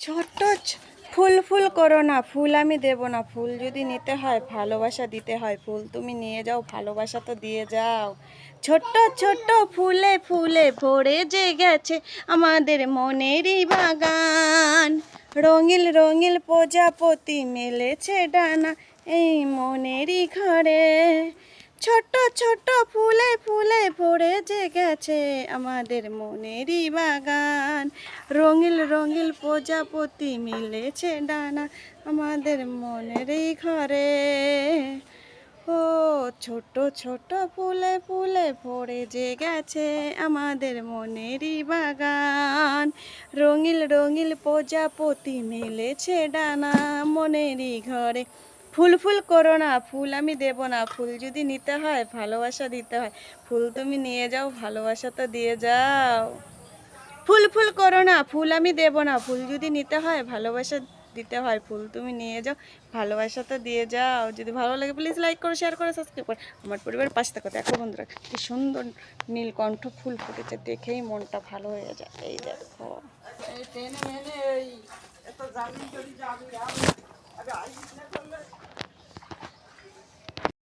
ছোট্ট ফুল ফুল করো না, ফুল আমি দেব না, ফুল যদি নিতে হয়, ভালোবাসা দিতে হয়, ফুল তুমি নিয়ে যাও, ভালোবাসা তো দিয়ে যাও। ছোট্ট ছোট্ট ফুলে ফুলে ভরে যে গেছে আমাদের মনেরই বাগান। রঙিল রঙিল প্রজাপতি মেলেছে ডানা এই মনেরই ঘরে। ছোট্ট ছোট্ট ফুলে ফুলে ভরে যে গেছে আমাদের মনেরই বাগান। রঙিল রঙিল প্রজাপতি মিলেছে ডানা আমাদের মনেরই ঘরে। ও ছোট ছোট ফুলে ফুলে ভরে যে গেছে আমাদের মনেরই বাগান। রঙিল রঙিল প্রজাপতি মিলেছে ডানা মনেরই ঘরে। ফুল ফুল করো না, ফুল আমি দেব না। ফুল যদি নিতে হয়, ভালোবাসা দিতে হয়। ফুল তুমি নিয়ে যাও, ভালোবাসা তো দিয়ে যাও। ফুল ফুল করো না, ফুল আমি দেব না। ফুল যদি নিতে হয়, ভালোবাসা দিতে হয়, ফুল তুমি নিয়ে যাও, ভালোবাসা তো দিয়ে যাও। যদি ভালো লাগে প্লিজ লাইক করো শেয়ার করো সাবস্ক্রাইব করো। আমার পরিবার পাশে থাকো, দেখো বন্ধুরা, কি সুন্দর নীলকণ্ঠ ফুল ফুটেছে, দেখেই মনটা ভালো হয়ে যায়। এই দেখো। এই টেনে মেনে এই, এত জানি যদি যাবি আগে আইস না